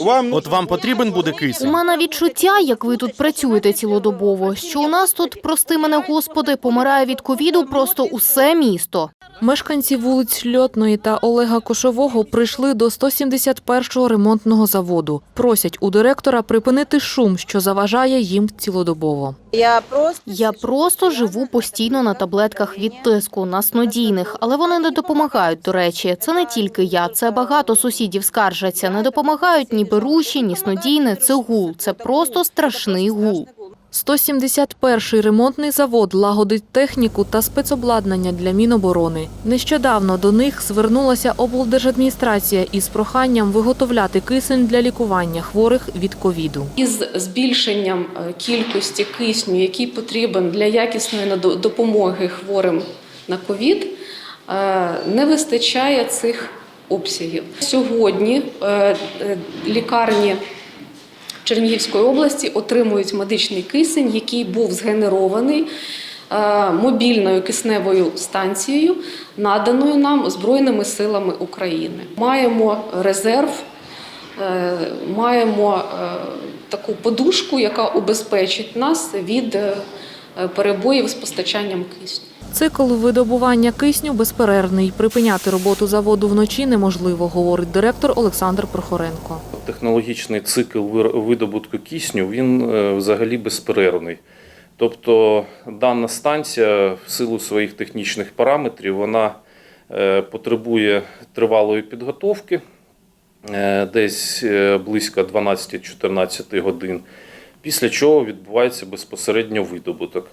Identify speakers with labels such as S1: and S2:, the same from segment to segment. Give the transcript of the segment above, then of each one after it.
S1: Вам
S2: От вам потрібен буде
S3: У
S2: кисень?
S3: мене відчуття, як ви тут працюєте цілодобово, що у нас тут, прости мене господи, помирає від ковіду просто усе місто.
S4: Мешканці вулиць Льотної та Олега Кошового прийшли до 171-го ремонтного заводу. Просять у директора припинити шум, що заважає їм цілодобово.
S5: Я просто
S3: Я просто живу постійно на таблетках від тиску, на снодійних, але вони не допомагають. До речі, це не тільки я, це багато сусідів скаржаться. Не допомагають ні беруші, ні снодійне. Це гул. Це просто страшний гул.
S4: 171-й ремонтний завод лагодить техніку та спецобладнання для Міноборони. Нещодавно до них звернулася облдержадміністрація із проханням виготовляти кисень для лікування хворих від ковіду.
S6: Із збільшенням е, кількості кисню, який потрібен для якісної допомоги хворим на ковід, е, не вистачає цих обсягів. Сьогодні е, е, лікарні Чернігівської області отримують медичний кисень, який був згенерований е, мобільною кисневою станцією, наданою нам Збройними силами України. Маємо резерв, маємо таку подушку, яка убезпечить нас від перебоїв з постачанням кисню.
S4: Цикл видобування кисню безперервний. Припиняти роботу заводу вночі неможливо, говорить директор Олександр Прохоренко.
S7: Технологічний цикл видобутку кисню він е, взагалі безперервний. Тобто дана станція в силу своїх технічних параметрів вона е, потребує тривалої підготовки, е, десь близько 12-14 годин, після чого відбувається безпосередньо видобуток.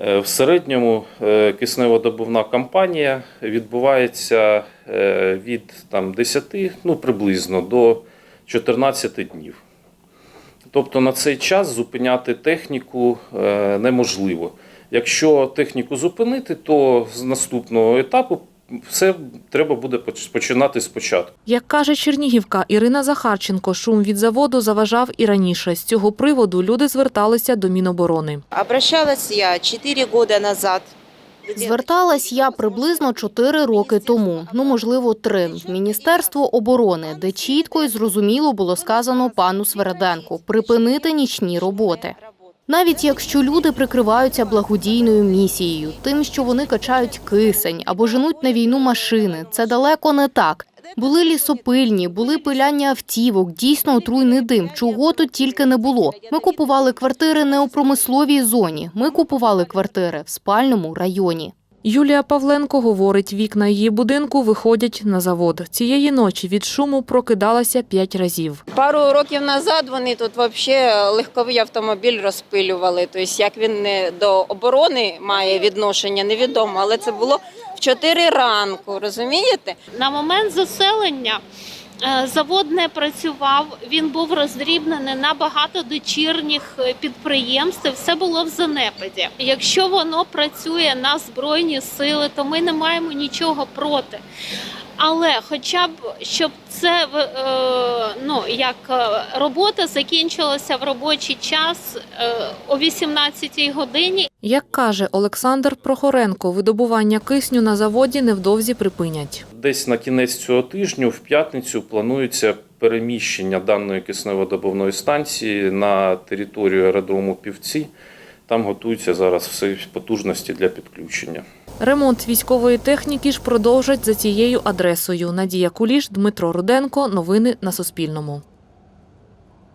S7: Е, В середньому е, кисневодобувна кампанія відбувається е, від там, 10 ну, приблизно до 14 днів. Тобто на цей час зупиняти техніку неможливо. Якщо техніку зупинити, то з наступного етапу все треба буде поч- починати спочатку.
S4: Як каже Чернігівка Ірина Захарченко, шум від заводу заважав і раніше. З цього приводу люди зверталися до Міноборони.
S5: обращалась я 4 года назад.
S3: Зверталась я приблизно 4 роки тому, ну можливо, три, в Міністерство оборони, де чітко і зрозуміло було сказано пану Свереденку припинити нічні роботи. Навіть якщо люди прикриваються благодійною місією, тим, що вони качають кисень або женуть на війну машини, це далеко не так. Були лісопильні, були пиляння автівок, дійсно отруйний дим. Чого тут тільки не було. Ми купували квартири не у промисловій зоні. Ми купували квартири в спальному районі.
S4: Юлія Павленко говорить, вікна її будинку виходять на завод. Цієї ночі від шуму прокидалася п'ять разів.
S5: Пару років назад вони тут взагалі легковий автомобіль розпилювали. Тобто, як він не до оборони має відношення, невідомо, але це було в 4 ранку, розумієте?
S8: На момент заселення завод не працював, він був роздрібнений на багато дочірніх е, підприємств. Все було в занепаді. Якщо воно працює на збройні сили, то ми не маємо нічого проти. Але хоча б щоб це в- е, ну як е, робота закінчилася в робочий час е, о 18-й годині,
S4: Як каже Олександр Прохоренко, видобування кисню на заводі невдовзі припинять.
S7: Десь на кінець цього тижня, в п'ятницю, планується переміщення даної кисневодобувної станції на територію аеродрому Півці. Там готуються зараз всі потужності для підключення.
S4: Ремонт військової техніки ж продовжать за цією адресою. Надія Куліш, Дмитро Руденко. Новини на Суспільному.